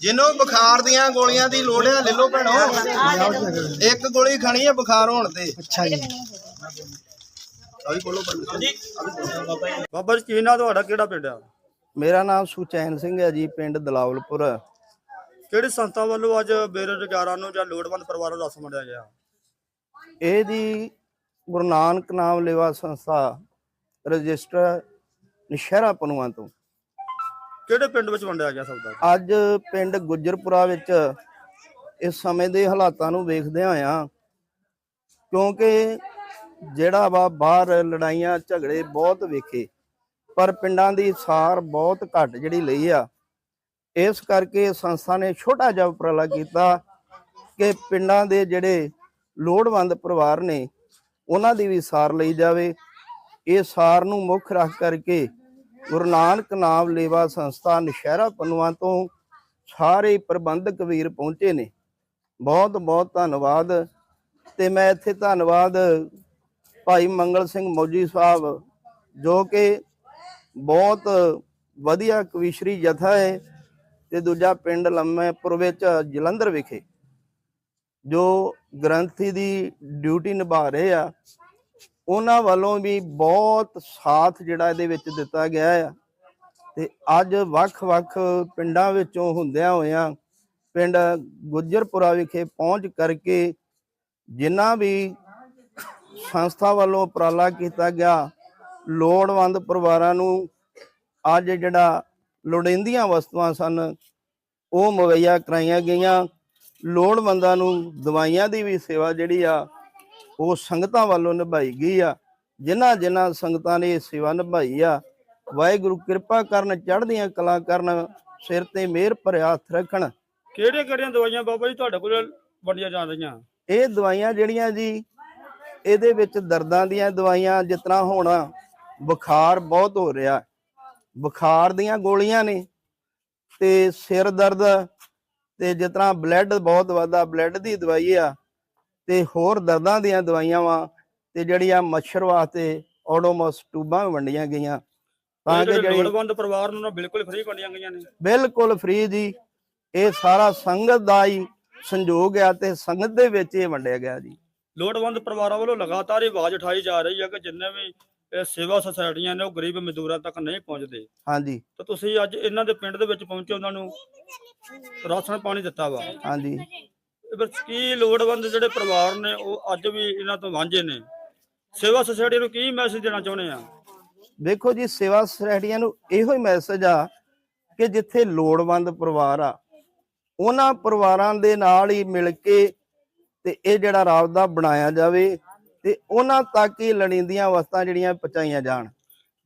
ਜਿਹਨੂੰ ਬੁਖਾਰ ਦੀਆਂ ਗੋਲੀਆਂ ਦੀ ਲੋੜ ਆ ਲੈ ਲਓ ਭੈਣੋ। ਇੱਕ ਗੋਲੀ ਖਾਣੀ ਹੈ ਬੁਖਾਰ ਹੋਣ ਤੇ। ਅੱਛਾ ਜੀ। ਆਹੀ ਬੋਲੋ ਬਾਬਾ ਜੀ ਕੀ ਨਾਂ ਤੁਹਾਡਾ? ਕਿਹੜਾ ਪਿੰਡ ਆ? ਮੇਰਾ ਨਾਮ ਸੁਚੈਨ ਸਿੰਘ ਹੈ ਜੀ ਪਿੰਡ ਦਲਾਵਲਪੁਰ। ਕਿਹੜੀ ਸੰਸਥਾ ਵੱਲੋਂ ਅੱਜ ਬੇਰੁਜ਼ਗਾਰਾਂ ਨੂੰ ਜਾਂ ਲੋੜਵੰਦ ਪਰਿਵਾਰਾਂ ਨੂੰ ਰਸ ਵੰਡਿਆ ਗਿਆ? ਇਹ ਜੀ ਗੁਰੂ ਨਾਨਕ ਨਾਮ ਲੇਵਾ ਸੰਸਥਾ ਰਜਿਸਟਰ ਨਸ਼ਹਿਰਾ ਪਨੂਆ ਤੋਂ। ਕਿਹੜੇ ਪਿੰਡ ਵਿੱਚ ਵੰਡਿਆ ਗਿਆ ਸੌਦਾ? ਅੱਜ ਪਿੰਡ ਗੁੱਜਰਪੁਰਾ ਵਿੱਚ ਇਸ ਸਮੇਂ ਦੇ ਹਾਲਾਤਾਂ ਨੂੰ ਵੇਖਦੇ ਹੋਇਆ, ਕਿਉਂਕਿ ਜਿਹੜਾ ਵਾ ਬਾਹਰ ਲੜਾਈਆਂ, ਝਗੜੇ ਬਹੁਤ ਵੇਖੇ, ਪਰ ਪਿੰਡਾਂ ਦੀ ਸਾਰ ਬਹੁਤ ਘੱਟ ਜਿਹੜੀ ਲਈ ਆ। ਇਸ ਕਰਕੇ ਸੰਸਥਾ ਨੇ ਛੋਟਾ ਜਿਹਾ ਉਪਰਾਲਾ ਕੀਤਾ ਕਿ ਪਿੰਡਾਂ ਦੇ ਜਿਹੜੇ ਲੋੜਵੰਦ ਪਰਿਵਾਰ ਨੇ, ਉਹਨਾਂ ਦੀ ਵੀ ਸਾਰ ਲਈ ਜਾਵੇ। ਇਹ ਸਾਰ ਨੂੰ ਮੁੱਖ ਰੱਖ ਕਰਕੇ ਗੁਰੂ ਨਾਨਕ ਨਾਮ ਲੇਵਾ ਸੰਸਥਾ ਨਸ਼ਹਿਰਾ ਪਨੂਆ ਤੋਂ ਸਾਰੇ ਪ੍ਰਬੰਧਕ ਵੀਰ ਪਹੁੰਚੇ ਨੇ। ਬਹੁਤ ਬਹੁਤ ਧੰਨਵਾਦ। ਤੇ ਮੈਂ ਇੱਥੇ ਧੰਨਵਾਦ ਭਾਈ ਮੰਗਲ ਸਿੰਘ ਮੌਜੀ ਸਾਹਿਬ, ਜੋ ਕਿ ਬਹੁਤ ਵਧੀਆ ਕਵੀਸ਼ਰੀ ਜਥਾ ਹੈ ਤੇ ਦੂਜਾ ਪਿੰਡ ਲੰਮੇਪੁਰ ਵਿੱਚ ਜਲੰਧਰ ਵਿਖੇ, ਜੋ ਗ੍ਰੰਥੀ ਦੀ ਡਿਊਟੀ ਨਿਭਾ ਰਹੇ ਆ। ਉਹਨਾਂ ਵੱਲੋਂ ਵੀ ਬਹੁਤ ਸਾਥ ਜਿਹੜਾ ਇਹਦੇ ਵਿੱਚ ਦਿੱਤਾ ਗਿਆ ਆ। ਤੇ ਅੱਜ ਵੱਖ-ਵੱਖ ਪਿੰਡਾਂ ਵਿੱਚੋਂ ਹੁੰਦਿਆਂ ਹੋਇਆਂ ਪਿੰਡ ਗੁੱਜਰਪੁਰਾ ਵਿਖੇ ਪਹੁੰਚ ਕਰਕੇ ਜਿਨ੍ਹਾਂ ਵੀ ਸੰਸਥਾ ਵੱਲੋਂ ਉਪਰਾਲਾ ਕੀਤਾ ਗਿਆ, ਲੋੜਵੰਦ ਪਰਿਵਾਰਾਂ ਨੂੰ ਅੱਜ ਜਿਹੜਾ ਲੋੜੀਂਦੀਆਂ ਵਸਤੂਆਂ ਸਨ, ਉਹ ਮੁਹੱਈਆ ਕਰਾਈਆਂ ਗਈਆਂ। ਲੋੜਵੰਦਾਂ ਨੂੰ ਦਵਾਈਆਂ ਦੀ ਵੀ ਸੇਵਾ ਜਿਹੜੀ ਆ ਉਹ ਸੰਗਤਾਂ ਵੱਲੋਂ ਨਿਭਾਈ ਗਈ ਆ। ਜਿਨ੍ਹਾਂ ਜਿਨ੍ਹਾਂ ਸੰਗਤਾਂ ਨੇ ਇਹ ਸੇਵਾ ਨਿਭਾਈ ਆ। ਵਾਹਿਗੁਰੂ ਕਿਰਪਾ ਕਰਨ ਚੜ੍ਹਦੀਆਂ ਕਲਾ ਕਰਨ ਸਿਰ ਤੇ ਮਿਹਰ ਭਰਿਆ ਹੱਥ ਰੱਖਣ। ਕਿਹੜੀਆਂ ਕਿਹੜੀਆਂ ਦਵਾਈਆਂ ਬਾਬਾ ਜੀ ਤੁਹਾਡੇ ਕੋਲ ਵੰਡੀਆਂ ਜਾ ਰਹੀਆਂ? ਇਹ ਦਵਾਈਆਂ ਜਿਹੜੀਆਂ ਜੀ ਇਹਦੇ ਵਿੱਚ ਦਰਦਾਂ ਦੀਆਂ ਦਵਾਈਆਂ ਤਰ੍ਹਾਂ ਹੁਣ ਬੁਖਾਰ ਬਹੁਤ ਹੋ ਰਿਹਾ। ਬੁਖਾਰ ਦੀਆਂ ਗੋਲੀਆਂ ਨੇ ਤੇ ਸਿਰ ਦਰਦ ਤੇ ਤਰ੍ਹਾਂ ਬਲੱਡ ਬਹੁਤ ਵੱਧਦਾ ਬਲੱਡ ਦੀ ਦਵਾਈ ਆ। ਤੇ ਹੋਰ ਦਰਦਾਂ ਦੀਆਂ ਦਵਾਈਆਂ ਵਾ ਤੇ ਜਿਹੜੀਆਂ ਮੱਛਰ ਵਾਸਤੇ ਓਡੋਮੋਸ ਟੂਬਾਂ ਵੰਡੀਆਂ ਗਈਆਂ। ਤਾਂ ਕਿ ਜਿਹੜੇ ਲੋੜਵੰਦ ਪਰਿਵਾਰ ਨੂੰ ਨਾ ਬਿਲਕੁਲ ਫ੍ਰੀ ਵੰਡੀਆਂ ਗਈਆਂ ਨੇ। ਬਿਲਕੁਲ ਫ੍ਰੀ ਜੀ। ਇਹ ਸਾਰਾ ਸੰਗਤ ਦਾ ਹੀ ਸੰਯੋਗ ਆ ਤੇ ਸੰਗਤ ਦੇ ਵਿੱਚ ਇਹ ਵੰਡਿਆ ਗਿਆ ਜੀ। ਲੋੜਵੰਦ ਪਰਿਵਾਰਾਂ ਵੱਲੋਂ ਲਗਾਤਾਰ ਹੀ ਆਵਾਜ਼ ਉਠਾਈ ਜਾ ਰਹੀ ਹੈ ਕਿ ਜਿੰਨੇ ਵੀ ਇਹ ਸੇਵਾ ਸੁਸਾਇਟੀਆਂ ਨੇ ਉਹ ਗਰੀਬ ਮਜ਼ਦੂਰਾਂ ਤੱਕ ਨਹੀਂ ਪਹੁੰਚਦੇ। ਹਾਂਜੀ। ਤਾਂ ਤੁਸੀਂ ਅੱਜ ਇਹਨਾਂ ਦੇ ਪਿੰਡ ਦੇ ਵਿੱਚ ਪਹੁੰਚੇ ਉਹਨਾਂ ਨੂੰ ਰਾਸ਼ਨ ਪਾਣੀ ਦਿੱਤਾ ਵਾ। ਹਾਂਜੀ। ਇਹ ਫਿਰ ਕੀ ਲੋੜਵੰਦ ਜਿਹੜੇ ਪਰਿਵਾਰ ਨੇ ਉਹ ਅੱਜ ਵੀ ਇਹਨਾਂ ਤੋਂ ਵਾਂਝੇ ਨੇ। ਸੇਵਾ ਸੁਸਾਇਟੀ ਨੂੰ ਕੀ ਮੈਸੇਜ ਦੇਣਾ ਚਾਹੁੰਦੇ ਆ? ਦੇਖੋ ਜੀ ਸੇਵਾ ਸੁਸਾਇਟੀਆਂ ਨੂੰ ਇਹੋ ਹੀ ਮੈਸੇਜ ਆ ਕਿ ਜਿੱਥੇ ਲੋੜਵੰਦ ਪਰਿਵਾਰ ਆ ਉਹਨਾਂ ਪਰਿਵਾਰਾਂ ਦੇ ਨਾਲ ਹੀ ਮਿਲ ਕੇ ਤੇ ਇਹ ਜਿਹੜਾ ਰਾਬਤਾ ਬਣਾਇਆ ਜਾਵੇ ਤੇ ਉਹਨਾਂ ਤੱਕ ਹੀ ਲੜੀਂਦੀਆਂ ਅਵਸਥਾ ਜਿਹੜੀਆਂ ਪਹੁੰਚਾਈਆਂ ਜਾਣ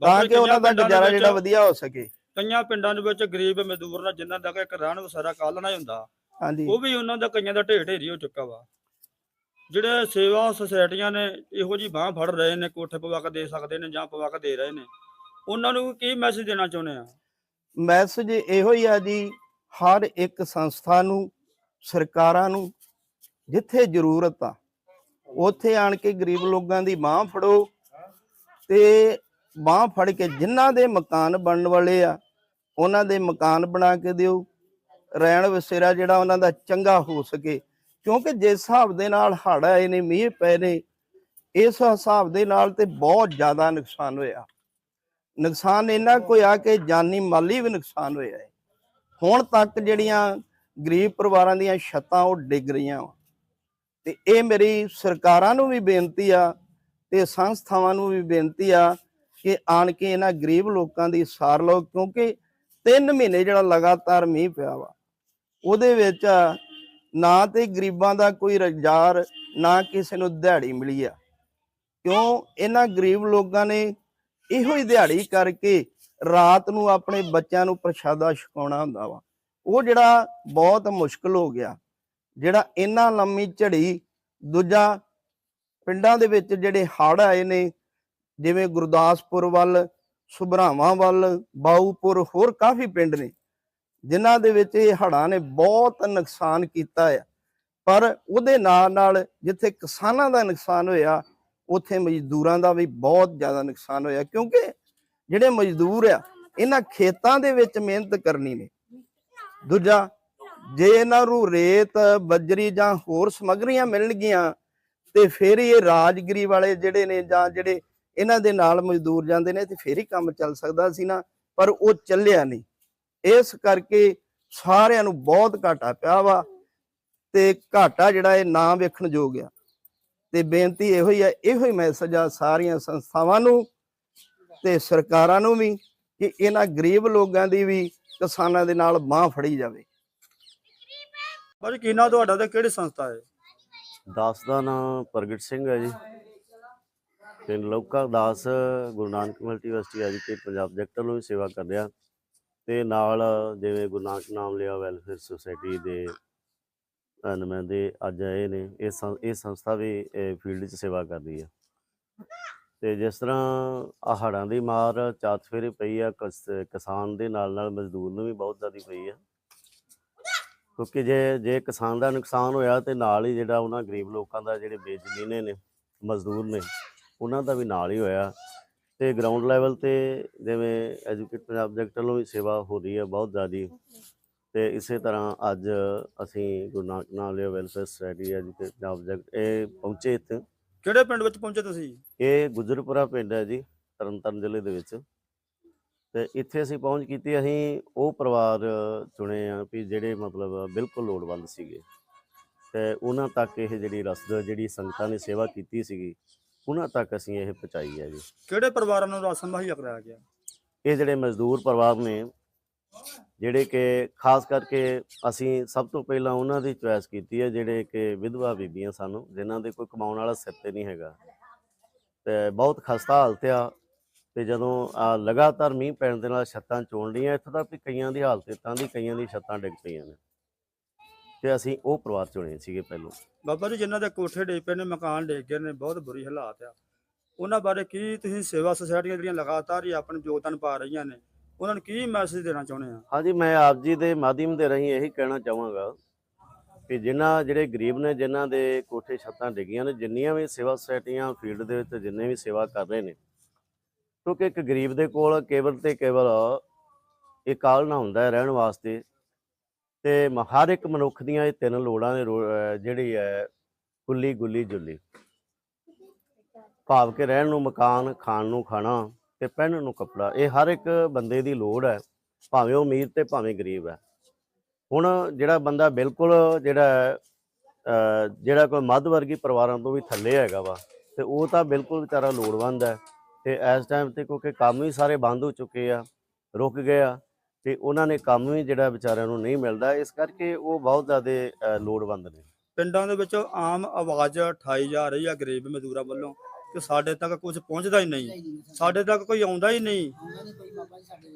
ਤਾਂ ਕਿ ਉਹਨਾਂ ਦਾ ਗੁਜ਼ਾਰਾ ਜਿਹੜਾ ਵਧੀਆ ਹੋ ਸਕੇ। ਕਈਆਂ ਪਿੰਡਾਂ ਦੇ ਵਿੱਚ ਗਰੀਬ ਮਜ਼ਦੂਰ ਨੇ ਜਿਨ੍ਹਾਂ ਦਾ ਇੱਕ ਰਹਿਣ ਵਸਾਰਾ ਕਾਲਣਾ ਹੀ ਹੁੰਦਾ। ਹਾਂਜੀ। ਉਹ ਵੀ ਉਹਨਾਂ ਦਾ ਕਈਆਂ ਦਾ ਢੇਰ ਢੇਰੀ ਹੋ ਚੁੱਕਾ ਵਾ। ਜਿਹੜੇ ਸੇਵਾ ਸੁਸਾਇਟੀਆਂ ਨੇ ਇਹੋ ਜੀ ਬਾਹ ਫੜ ਰਹੇ ਨੇ ਕੋਠੇ ਪਵਾ ਕੇ ਦੇ ਸਕਦੇ ਨੇ ਜਾਂ ਪਵਾ ਕੇ ਦੇ ਰਹੇ ਨੇ। ਉਹਨਾਂ ਨੂੰ ਕੀ ਮੈਸੇਜ ਦੇਣਾ ਚਾਹੁੰਦੇ ਆ? ਮੈਸੇਜ ਇਹੋ ਹੀ ਆ ਜੀ ਹਰ ਇੱਕ ਸੰਸਥਾ ਨੂੰ ਸਰਕਾਰਾਂ ਨੂੰ ਜਿੱਥੇ ਜ਼ਰੂਰਤ ਆ ਉੱਥੇ ਆਣ ਕੇ ਗਰੀਬ ਲੋਕਾਂ ਦੀ ਬਾਹ ਫੜੋ ਤੇ ਬਾਹ ਫੜ ਕੇ ਜਿਨ੍ਹਾਂ ਦੇ ਮਕਾਨ ਬਣਨ ਵਾਲੇ ਆ ਉਹਨਾਂ ਦੇ ਮਕਾਨ ਬਣਾ ਕੇ ਦਿਓ। ਰਹਿਣ ਵਸੇਰਾ ਜਿਹੜਾ ਉਹਨਾਂ ਦਾ ਚੰਗਾ ਹੋ ਸਕੇ, ਕਿਉਂਕਿ ਜਿਸ ਹਿਸਾਬ ਦੇ ਨਾਲ ਹੜ੍ਹ ਆਏ ਨੇ, ਮੀਂਹ ਪਏ ਨੇ, ਇਸ ਹਿਸਾਬ ਦੇ ਨਾਲ ਤੇ ਬਹੁਤ ਜ਼ਿਆਦਾ ਨੁਕਸਾਨ ਹੋਇਆ। ਨੁਕਸਾਨ ਇੰਨਾ ਕੋਈ ਆ ਕਿ ਜਾਨੀ ਮਾਲੀ ਵੀ ਨੁਕਸਾਨ ਹੋਇਆ ਹੈ। ਹੁਣ ਤੱਕ ਜਿਹੜੀਆਂ ਗਰੀਬ ਪਰਿਵਾਰਾਂ ਦੀਆਂ ਛੱਤਾਂ ਉਹ ਡਿੱਗ ਰਹੀਆਂ ਵਾ। ਤੇ ਇਹ ਮੇਰੀ ਸਰਕਾਰਾਂ ਨੂੰ ਵੀ ਬੇਨਤੀ ਆ, ਤੇ ਸੰਸਥਾਵਾਂ ਨੂੰ ਵੀ ਬੇਨਤੀ ਆ ਕਿ ਆਣ ਕੇ ਇਹਨਾਂ ਗਰੀਬ ਲੋਕਾਂ ਦੀ ਸਾਰ ਲਓ, ਕਿਉਂਕਿ 3 ਮਹੀਨੇ ਜਿਹੜਾ ਲਗਾਤਾਰ ਮੀਂਹ ਪਿਆ ਵਾ ਉਹਦੇ ਵਿੱਚ ਨਾ ਤੇ ਗਰੀਬਾਂ ਦਾ ਕੋਈ ਰੁਜ਼ਗਾਰ, ਨਾ ਕਿਸੇ ਨੂੰ ਦਿਹਾੜੀ ਮਿਲੀ ਆ। ਕਿਉਂ? ਇਹਨਾਂ ਗਰੀਬ ਲੋਕਾਂ ਨੇ ਇਹੋ ਹੀ ਦਿਹਾੜੀ ਕਰਕੇ ਰਾਤ ਨੂੰ ਆਪਣੇ ਬੱਚਿਆਂ ਨੂੰ ਪ੍ਰਸ਼ਾਦਾ ਛਕਾਉਣਾ ਹੁੰਦਾ ਵਾ। ਉਹ ਜਿਹੜਾ ਬਹੁਤ ਮੁਸ਼ਕਲ ਹੋ ਗਿਆ। ਜਿਹੜਾ ਇੰਨਾ ਲੰਮੀ ਝੜੀ, ਦੂਜਾ ਪਿੰਡਾਂ ਦੇ ਵਿੱਚ ਜਿਹੜੇ ਹੜ੍ਹ ਆਏ ਨੇ, ਜਿਵੇਂ ਗੁਰਦਾਸਪੁਰ ਵੱਲ, ਸੁਭਰਾਵਾਂ ਵੱਲ, ਬਾਊਪੁਰ, ਹੋਰ ਕਾਫੀ ਪਿੰਡ ਨੇ। ਜਿਨ੍ਹਾਂ ਦੇ ਵਿੱਚ ਇਹ ਹੜ੍ਹਾਂ ਨੇ ਬਹੁਤ ਨੁਕਸਾਨ ਕੀਤਾ ਹੈ ਪਰ ਉਹਦੇ ਨਾਲ ਨਾਲ ਜਿੱਥੇ ਕਿਸਾਨਾਂ ਦਾ ਨੁਕਸਾਨ ਹੋਇਆ, ਉੱਥੇ ਮਜ਼ਦੂਰਾਂ ਦਾ ਵੀ ਬਹੁਤ ਜ਼ਿਆਦਾ ਨੁਕਸਾਨ ਹੋਇਆ। ਕਿਉਂਕਿ ਜਿਹੜੇ ਮਜ਼ਦੂਰ ਆ, ਇਹਨਾਂ ਖੇਤਾਂ ਦੇ ਵਿੱਚ ਮਿਹਨਤ ਕਰਨੀ ਨੇ। ਦੂਜਾ, ਜੇ ਇਹਨਾਂ ਨੂੰ ਰੇਤ, ਬੱਜਰੀ ਜਾਂ ਹੋਰ ਸਮੱਗਰੀਆਂ ਮਿਲਣਗੀਆਂ, ਤੇ ਫਿਰ ਹੀ ਇਹ ਰਾਜਗਰੀ ਵਾਲੇ ਜਿਹੜੇ ਨੇ ਜਾਂ ਜਿਹੜੇ ਇਹਨਾਂ ਦੇ ਨਾਲ ਮਜ਼ਦੂਰ ਜਾਂਦੇ ਨੇ, ਤੇ ਫਿਰ ਹੀ ਕੰਮ ਚੱਲ ਸਕਦਾ ਸੀ ਨਾ। ਪਰ ਉਹ ਚੱਲਿਆ ਨਹੀਂ। ਇਸ ਕਰਕੇ ਸਾਰਿਆਂ ਨੂੰ ਬਹੁਤ ਘਾਟਾ ਪਿਆ ਵਾ ਤੇ ਘਾਟਾ ਜਿਹੜਾ ਇਹ ਨਾ ਵੇਖਣ ਯੋਗ ਆ। ਤੇ ਬੇਨਤੀ ਇਹੋ ਹੀ ਆ ਇਹੋ ਹੀ ਮੈਸੇਜ ਆ ਸਾਰੀਆਂ ਸੰਸਥਾਵਾਂ ਨੂੰ ਤੇ ਸਰਕਾਰਾਂ ਨੂੰ ਵੀ ਕਿ ਇਹਨਾਂ ਗਰੀਬ ਲੋਕਾਂ ਦੀ ਵੀ ਕਿਸਾਨਾਂ ਦੇ ਨਾਲ ਬਾਹ ਫੜੀ ਜਾਵੇ। ਭਾਜੀ ਕੀ ਨਾਂ ਤੁਹਾਡਾ ਤੇ ਕਿਹੜੀ ਸੰਸਥਾ ਹੈ? ਦਾਸ ਦਾ ਨਾਮ ਪ੍ਰਗਟ ਸਿੰਘ ਹੈ ਜੀ। ਤੇ ਲੋਕਾ ਦਾਸ Guru Nanak multi university educate Punjab ਜੈਕਟਰ ਨੂੰ ਵੀ ਸੇਵਾ ਕਰ ਰਿਹਾ। ਤੇ ਨਾਲ ਜਿਵੇਂ ਗੁਰੂ ਨਾਨਕ ਨਾਮ ਲਿਆ ਵੈਲਫੇਅਰ ਸੁਸਾਇਟੀ ਦੇ ਨੁਮਾਇੰਦੇ ਅੱਜ ਆਏ ਨੇ, ਇਹ ਸੰ- ਇਹ ਸੰਸਥਾ ਵੀ ਫੀਲਡ 'ਚ ਸੇਵਾ ਕਰਦੀ ਹੈ ਤੇ ਜਿਸ ਤਰ੍ਹਾਂ ਆਹ ਹੜ੍ਹਾਂ ਦੀ ਮਾਰ ਚਾਤ ਫੇਰੇ ਪਈ ਆ ਕਿਸਾਨ ਦੇ ਨਾਲ ਨਾਲ ਮਜ਼ਦੂਰ ਨੂੰ ਵੀ ਬਹੁਤ ਜ਼ਿਆਦਾ ਪਈ ਆ। ਕਿਉਂਕਿ ਜੇ ਜੇ ਕਿਸਾਨ ਦਾ ਨੁਕਸਾਨ ਹੋਇਆ ਤੇ ਨਾਲ ਹੀ ਜਿਹੜਾ ਉਹਨਾਂ ਗਰੀਬ ਲੋਕਾਂ ਦਾ ਜਿਹੜੇ ਬੇਜ਼ਮੀਨੇ ਨੇ, ਮਜ਼ਦੂਰ ਨੇ, ਉਹਨਾਂ ਦਾ ਵੀ ਨਾਲ ਹੀ ਹੋਇਆ। ਤੇ ਗਰਾਊਂਡ ਲੈਵਲ ਤੇ ਜਿਵੇਂ ਐਜੂਕੇਟ ਪੰਜਾਬ ਜੈਕਟਰ ਨੂੰ ਵੀ ਸੇਵਾ ਹੋ ਰਹੀ ਹੈ ਬਹੁਤ ਜ਼ਿਆਦੀ। ਤੇ ਇਸੇ ਤਰ੍ਹਾਂ ਅੱਜ ਅਸੀਂ ਗੁਰੂ ਨਾਨਕ ਨਾਮ ਲਿਆ ਵੈਲਫੇਅਰ ਸੁਸਾਇਟੀ ਐਜੂਕੇਟ ਪੰਜਾਬ ਜੈਕਟ ਇਹ ਪਹੁੰਚੇ ਇੱਥੇ। ਕਿਹੜੇ ਪਿੰਡ ਵਿੱਚ ਪਹੁੰਚੇ ਤੁਸੀਂ ਇਹ ਗੁਜਰਪੁਰਾ ਪਿੰਡ ਹੈ ਜੀ ਤਰਨਤਾਰਨ ਜ਼ਿਲ੍ਹੇ ਦੇ ਵਿੱਚ। ਤੇ ਇੱਥੇ ਅਸੀਂ ਪਹੁੰਚ ਕੀਤੀ ਅਸੀਂ ਉਹ ਪਰਿਵਾਰ ਚੁਣੇ ਆ ਵੀ ਜਿਹੜੇ ਮਤਲਬ ਬਿਲਕੁਲ ਲੋੜਵੰਦ ਸੀਗੇ। ਤੇ ਉਹਨਾਂ ਤੱਕ ਇਹ ਜਿਹੜੀ ਰਸਦ ਜਿਹੜੀ ਸੰਗਤਾਂ ਨੇ ਸੇਵਾ ਕੀਤੀ ਸੀਗੀ ਉਹਨਾਂ ਤੱਕ ਅਸੀਂ ਇਹ ਪਹੁੰਚਾਈ ਹੈ ਜੀ। ਕਿਹੜੇ ਪਰਿਵਾਰਾਂ ਨੂੰ ਰਾਸ਼ਨ ਮੁਹੱਈਆ ਕਰਾਇਆ ਗਿਆ? ਇਹ ਜਿਹੜੇ ਮਜ਼ਦੂਰ ਪਰਿਵਾਰ ਨੇ ਜਿਹੜੇ ਕਿ ਖਾਸ ਕਰਕੇ ਅਸੀਂ ਸਭ ਤੋਂ ਪਹਿਲਾਂ ਉਹਨਾਂ ਦੀ ਚੁਆਇਸ ਕੀਤੀ ਹੈ ਜਿਹੜੇ ਕਿ ਵਿਧਵਾ ਬੀਬੀਆਂ ਸਾਨੂੰ ਜਿਨ੍ਹਾਂ ਦੇ ਕੋਈ ਕਮਾਉਣ ਵਾਲਾ ਸਿਰ ਤੇ ਨਹੀਂ ਹੈਗਾ। ਤੇ ਬਹੁਤ ਖਸਤਾ ਹਾਲਤ ਆ ਤੇ ਜਦੋਂ ਆਹ ਲਗਾਤਾਰ ਮੀਂਹ ਪੈਣ ਦੇ ਨਾਲ ਛੱਤਾਂ ਚੋਣ ਲੀਆਂ ਇੱਥੋਂ ਤੱਕ ਵੀ ਕਈਆਂ ਦੀ ਹਾਲਤ ਤਾਂ ਦੀ ਕਈਆਂ ਦੀ ਛੱਤਾਂ ਡਿੱਗ ਪਈਆਂ ਨੇ। ਤੇ ਅਸੀਂ ਉਹ ਪਰਿਵਾਰ ਚੁਣੇ ਸੀਗੇ ਪਹਿਲੋਂ। ਬਾਬਾ ਜੀ ਜਿਨ੍ਹਾਂ ਦੇ ਕੋਠੇ ਡਿੱਗ ਪਏ ਨੇ ਮਕਾਨ ਡਿੱਗ ਗਏ ਨੇ ਬਹੁਤ ਬੁਰੀ ਹਾਲਾਤ ਆ। ਉਹਨਾਂ ਬਾਰੇ ਕੀ ਤੁਸੀਂ ਸੇਵਾ ਸੁਸਾਇਟੀਆਂ ਜਿਹੜੀਆਂ ਲਗਾਤਾਰ ਹੀ ਆਪਣਾ ਯੋਗਦਾਨ ਪਾ ਰਹੀਆਂ ਨੇ ਉਹਨਾਂ ਨੂੰ ਕੀ ਮੈਸੇਜ ਦੇਣਾ ਚਾਹੁੰਦੇ ਆ? ਹਾਂਜੀ ਮੈਂ ਆਪ ਜੀ ਦੇ ਮਾਧਿਅਮ ਦੇ ਰਾਹੀਂ ਇਹੀ ਕਹਿਣਾ ਚਾਹਾਂਗਾ ਕਿ ਜਿਨ੍ਹਾਂ ਜਿਹੜੇ ਗਰੀਬ ਨੇ ਜਿਨ੍ਹਾਂ ਦੇ ਕੋਠੇ ਛੱਤਾਂ ਡਿੱਗੀਆਂ ਨੇ ਜਿੰਨੀਆਂ ਵੀ ਸੇਵਾ ਸੁਸਾਇਟੀਆਂ ਫੀਲਡ ਦੇ ਵਿੱਚ ਜਿੰਨੇ ਵੀ ਸੇਵਾ ਕਰ ਰਹੇ ਨੇ ਕਿਉਂਕਿ ਇੱਕ ਗਰੀਬ ਦੇ ਕੋਲ ਕੇਵਲ ਤੇ ਕੇਵਲ ਇਹ ਕਾਲ ਨਾ ਹੁੰਦਾ ਰਹਿਣ ਵਾਸਤੇ ਤੇ ਮ- ਹਰ ਇੱਕ ਮਨੁੱਖ ਦੀਆਂ ਇਹ ਤਿੰਨ ਲੋੜਾਂ ਦੇ ਰੋ- ਜਿਹੜੀ ਹੈ ਕੁੱਲੀ ਗੁੱਲੀ ਜੁੱਲੀ। ਭਾਵ ਕਿ ਰਹਿਣ ਨੂੰ ਮਕਾਨ ਖਾਣ ਨੂੰ ਖਾਣਾ ਤੇ ਪਹਿਨਣ ਨੂੰ ਕੱਪੜਾ ਇਹ ਹਰ ਇੱਕ ਬੰਦੇ ਦੀ ਲੋੜ ਹੈ ਭਾਵੇਂ ਉਹ ਅਮੀਰ ਤੇ ਭਾਵੇਂ ਗਰੀਬ ਹੈ। ਹੁਣ ਜਿਹੜਾ ਬੰਦਾ ਬਿਲਕੁਲ ਜਿਹੜਾ ਹੈ, ਜਿਹੜਾ ਕੋਈ ਮੱਧ ਵਰਗੀ ਪਰਿਵਾਰਾਂ ਤੋਂ ਵੀ ਥੱਲੇ ਹੈਗਾ ਵਾ ਤੇ ਉਹ ਤਾਂ ਬਿਲਕੁਲ ਵਿਚਾਰਾ ਲੋੜਵੰਦ ਹੈ। ਤੇ ਇਸ ਟਾਈਮ ਤੇ ਕਿਉਂਕਿ ਕੰਮ ਵੀ ਸਾਰੇ ਬੰਦ ਹੋ ਚੁੱਕੇ ਆ ਰੁਕ ਗਏ ਆ ਤੇ ਉਹਨਾਂ ਨੇ ਕੰਮ ਵੀ ਜਿਹੜਾ ਵਿਚਾਰਿਆਂ ਨੂੰ ਨਹੀਂ ਮਿਲਦਾ ਇਸ ਕਰਕੇ ਉਹ ਬਹੁਤ ਜ਼ਿਆਦਾ ਲੋੜਵੰਦ ਨੇ। ਪਿੰਡਾਂ ਦੇ ਵਿੱਚ ਆਮ ਆਵਾਜ਼ ਉਠਾਈ ਜਾ ਰਹੀ ਆ ਗਰੀਬ ਮਜ਼ਦੂਰਾਂ ਵੱਲੋਂ ਕਿ ਸਾਡੇ ਤੱਕ ਕੁਝ ਪਹੁੰਚਦਾ ਹੀ ਨਹੀਂ। ਸਾਡੇ ਤੱਕ ਕੋਈ ਆਉਂਦਾ ਹੀ ਨਹੀਂ।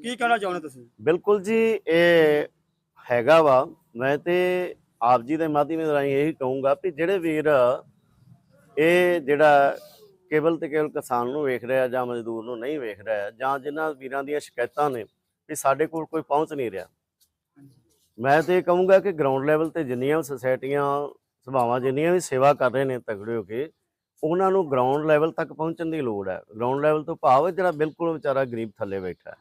ਕੀ ਕਹਿਣਾ ਚਾਹੁੰਦੇ ਤੁਸੀਂ? ਬਿਲਕੁਲ ਜੀ ਇਹ ਹੈਗਾ ਵਾ। ਮੈਂ ਤੇ ਆਪ ਜੀ ਦੇ ਮਾਧਿਅਮ ਰਾਹੀਂ ਇਹੀ ਕਹੂੰਗਾ ਕਿ ਜਿਹੜੇ ਵੀਰ ਇਹ ਜਿਹੜਾ ਕੇਵਲ ਤੇ ਕੇਵਲ ਕਿਸਾਨ ਨੂੰ ਵੇਖ ਰਿਹਾ ਜਾਂ ਮਜ਼ਦੂਰ ਨੂੰ ਨਹੀਂ ਵੇਖ ਰਿਹਾ ਜਾਂ ਜਿਨ੍ਹਾਂ ਵੀਰਾਂ ਦੀਆਂ ਸ਼ਿਕਾਇਤਾਂ ਨੇ ਕਿ ਸਾਡੇ ਕੋਲ ਕੋਈ ਪਹੁੰਚ ਨਹੀਂ ਰਿਹਾ। ਮੈਂ ਤੇ ਇਹ ਕਹੂੰਗਾ ਕਿ ਗਰਾਊਂਡ ਲੈਵਲ ਤੇ ਜਿੰਨੀਆਂ ਵੀ ਸੁਸਾਇਟੀਆਂ ਸਭਾਵਾਂ ਜਿੰਨੀਆਂ ਵੀ ਸੇਵਾ ਕਰ ਰਹੇ ਨੇ ਤਗੜੇ ਹੋ ਕੇ ਉਹਨਾਂ ਨੂੰ ਗਰਾਊਂਡ ਲੈਵਲ ਤੱਕ ਪਹੁੰਚਣ ਦੀ ਲੋੜ ਹੈ। ਗਰਾਊਂਡ ਲੈਵਲ ਤੋਂ ਭਾਵ ਜਿਹੜਾ ਬਿਲਕੁਲ ਵਿਚਾਰਾ ਗਰੀਬ ਥੱਲੇ ਬੈਠਾ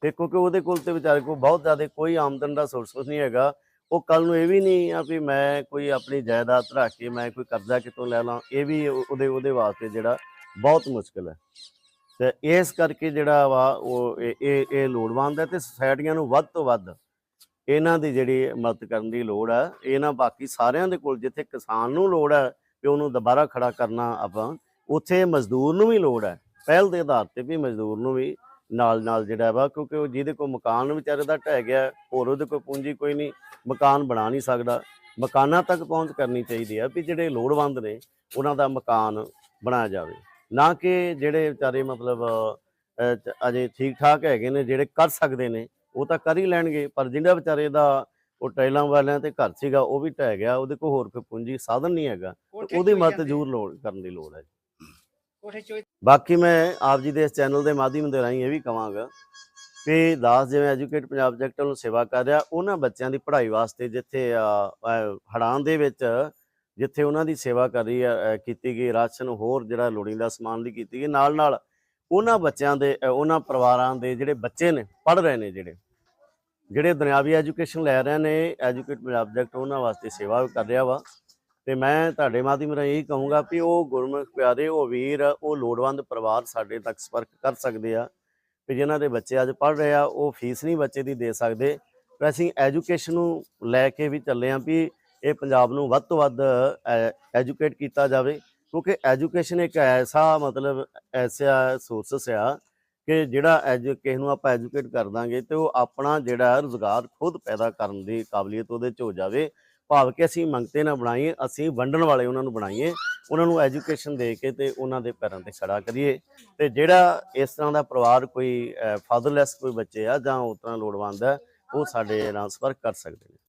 ਤੇ ਕਿਉਂਕਿ ਉਹਦੇ ਕੋਲ ਤੇ ਵਿਚਾਰੇ ਕੋਲ ਬਹੁਤ ਜ਼ਿਆਦਾ ਕੋਈ ਆਮਦਨ ਦਾ ਸੋਰਸ ਨਹੀਂ ਹੈਗਾ। ਉਹ ਕੱਲ ਨੂੰ ਇਹ ਵੀ ਨਹੀਂ ਆ ਵੀ ਮੈਂ ਕੋਈ ਆਪਣੀ ਜਾਇਦਾਦ ਰੱਖ ਕੇ ਮੈਂ ਕੋਈ ਕਰਜ਼ਾ ਕਿਤੋਂ ਲੈ ਲਾਂ। ਇਹ ਵੀ ਉਹ- ਉਹਦੇ ਉਹਦੇ ਵਾਸਤੇ ਜਿਹੜਾ ਬਹੁਤ ਮੁਸ਼ਕਲ ਹੈ। ਤੇ ਇਸ ਕਰਕੇ ਜਿਹੜਾ ਵਾ ਉਹ ਇਹ ਇਹ ਲੋੜਵੰਦ ਹੈ ਤੇ ਸੁਸਾਇਟੀਆਂ ਨੂੰ ਵੱਧ ਤੋਂ ਵੱਧ ਇਹਨਾਂ ਦੀ ਜਿਹੜੀ ਮਦਦ ਕਰਨ ਦੀ ਲੋੜ ਹੈ। ਇਹਨਾਂ ਬਾਕੀ ਸਾਰਿਆਂ ਦੇ ਕੋਲ ਜਿੱਥੇ ਕਿਸਾਨ ਨੂੰ ਲੋੜ ਹੈ ਵੀ ਉਹਨੂੰ ਦੁਬਾਰਾ ਖੜਾ ਕਰਨਾ ਆਪਾਂ ਉੱਥੇ ਮਜ਼ਦੂਰ ਨੂੰ ਵੀ ਲੋੜ ਹੈ। ਪਹਿਲ ਦੇ ਆਧਾਰ ਤੇ ਵੀ ਮਜ਼ਦੂਰ ਨੂੰ ਵੀ ਨਾਲ ਨਾਲ ਜਿਹੜਾ ਵਾ ਕਿਉਂਕਿ ਉਹ ਜਿਹਦੇ ਕੋਲ ਮਕਾਨ ਵਿਚਾਰੇ ਦਾ ਢਹਿ ਗਿਆ, ਹੋਰ ਉਹਦੇ ਕੋਲ ਪੂੰਜੀ ਕੋਈ ਨਹੀਂ, ਮਕਾਨ ਬਣਾ ਨਹੀਂ ਸਕਦਾ। ਮਕਾਨਾਂ ਤੱਕ ਪਹੁੰਚ ਕਰਨੀ ਚਾਹੀਦੀ ਆ ਵੀ ਜਿਹੜੇ ਲੋੜਵੰਦ ਨੇ ਉਹਨਾਂ ਦਾ ਮਕਾਨ ਬਣਾਇਆ ਜਾਵੇ। ਨਾ ਕਿ ਜਿਹੜੇ ਵਿਚਾਰੇ ਮਤਲਬ ਅਜੇ ਠੀਕ ਠਾਕ ਹੈਗੇ ਨੇ ਜਿਹੜੇ ਕਰ ਸਕਦੇ ਨੇ ਉਹ ਤਾਂ ਕਰ ਹੀ ਲੈਣਗੇ ਪਰ ਜਿਹੜਾ ਵਿਚਾਰੇ ਦਾ ਉਹ ਟਾਈਲਾਂ ਵਾਲਿਆਂ ਤੇ ਘਰ ਸੀਗਾ ਉਹ ਵੀ ਢਹਿ ਗਿਆ ਉਹਦੇ ਕੋਲ ਹੋਰ ਕੋਈ ਪੂੰਜੀ ਸਾਧਨ ਨਹੀਂ ਹੈਗਾ ਉਹਦੀ ਮਦਦ ਜ਼ਰੂਰ ਲੋੜ ਕਰਨ ਦੀ ਲੋੜ ਹੈ ਬਾਕੀ ਮੈਂ ਆਪ ਜੀ ਦੇ ਇਸ ਚੈਨਲ ਦੇ ਮਾਧਿਅਮ ਦੇ ਰਾਹੀਂ ਇਹ ਵੀ ਕਵਾਂਗਾ ਕਿ ਦਾਸ ਜਿਵੇਂ ਐਜੂਕੇਟ ਪੰਜਾਬ ਜੈਕਟ ਨੂੰ ਸੇਵਾ ਕਰ ਰਿਹਾ ਉਹਨਾਂ ਬੱਚਿਆਂ ਦੀ ਪੜ੍ਹਾਈ ਵਾਸਤੇ ਜਿੱਥੇ ਹੜਾਂ ਦੇ ਵਿੱਚ ਜਿੱਥੇ ਉਹਨਾਂ ਦੀ ਸੇਵਾ ਕਰੀ ਕੀਤੀ ਗਈ, ਰਾਸ਼ਨ ਹੋਰ ਜਿਹੜਾ ਲੋੜੀਂਦਾ ਸਮਾਨ ਦੀ ਕੀਤੀ ਗਈ ਨਾਲ ਨਾਲ ਉਹਨਾਂ ਬੱਚਿਆਂ ਦੇ ਉਹਨਾਂ ਪਰਿਵਾਰਾਂ ਦੇ ਜਿਹੜੇ ਬੱਚੇ ਨੇ, ਪੜ੍ਹ ਰਹੇ ਨੇ ਜਿਹੜੇ ਜਿਹੜੇ ਦੁਨਿਆਵੀ ਐਜੂਕੇਸ਼ਨ ਲੈ ਰਹੇ ਨੇ, ਐਜੂਕੇਟ ਪੰਜਾਬ ਪ੍ਰੋਜੈਕਟ ਉਹਨਾਂ ਵਾਸਤੇ ਸੇਵਾ ਕਰ ਰਿਹਾ ਵਾ। ਤੇ ਮੈਂ ਤੁਹਾਡੇ ਮਾਧਿਅਮ ਰਾਹੀਂ ਇਹੀ ਕਹੂੰਗਾ ਵੀ ਉਹ ਗੁਰਮੁਖ ਪਿਆਰੇ, ਉਹ ਵੀਰ, ਉਹ ਲੋੜਵੰਦ ਪਰਿਵਾਰ ਸਾਡੇ ਤੱਕ ਸੰਪਰਕ ਕਰ ਸਕਦੇ ਆ। ਵੀ ਜਿਨ੍ਹਾਂ ਦੇ ਬੱਚੇ ਅੱਜ ਪੜ੍ਹ ਰਹੇ ਆ, ਉਹ ਫੀਸ ਨਹੀਂ ਬੱਚੇ ਦੀ ਦੇ ਸਕਦੇ। ਪਰ ਅਸੀਂ ਐਜੂਕੇਸ਼ਨ ਨੂੰ ਲੈ ਕੇ ਵੀ ਚੱਲੇ ਆ ਵੀ ਇਹ ਪੰਜਾਬ ਨੂੰ ਵੱਧ ਤੋਂ ਵੱਧ ਐਜੂਕੇਟ ਕੀਤਾ ਜਾਵੇ। ਕਿਉਂਕਿ ਐਜੂਕੇਸ਼ਨ ਇੱਕ ਐਸਾ ਮਤਲਬ ਐਸਾ ਸੋਰਸਸ ਆ ਕਿ ਜਿਹੜਾ ਐਜੂ ਕਿਸੇ ਨੂੰ ਆਪਾਂ ਐਜੂਕੇਟ ਕਰ ਦਾਂਗੇ ਤੇ ਉਹ ਆਪਣਾ ਜਿਹੜਾ ਰੁਜ਼ਗਾਰ ਖੁਦ ਪੈਦਾ ਕਰਨ ਦੀ ਕਾਬਲੀਅਤ ਉਹਦੇ ਚ ਹੋ ਜਾਵੇ। ਭਾਵ ਕਿ ਅਸੀਂ ਮੰਗਤੇ ਨਾ ਬਣਾਈਏ, ਅਸੀਂ ਵੰਡਣ ਵਾਲੇ ਉਹਨਾਂ ਨੂੰ ਬਣਾਈਏ, ਉਹਨਾਂ ਨੂੰ ਐਜੂਕੇਸ਼ਨ ਦੇ ਕੇ ਤੇ ਉਹਨਾਂ ਦੇ ਪੈਰਾਂ ਤੇ ਖੜਾ ਕਰੀਏ। ਤੇ ਜਿਹੜਾ ਇਸ ਤਰ੍ਹਾਂ ਦਾ ਪਰਿਵਾਰ ਕੋਈ ਫਾਦਰਲੈਸ ਕੋਈ ਬੱਚੇ ਆ ਜਾਂ ਉਸ ਤਰ੍ਹਾਂ ਲੋੜਵੰਦ ਹੈ ਉਹ ਸਾਡੇ ਨਾਲ ਸੰਪਰਕ ਕਰ ਸਕਦੇ ਨੇ।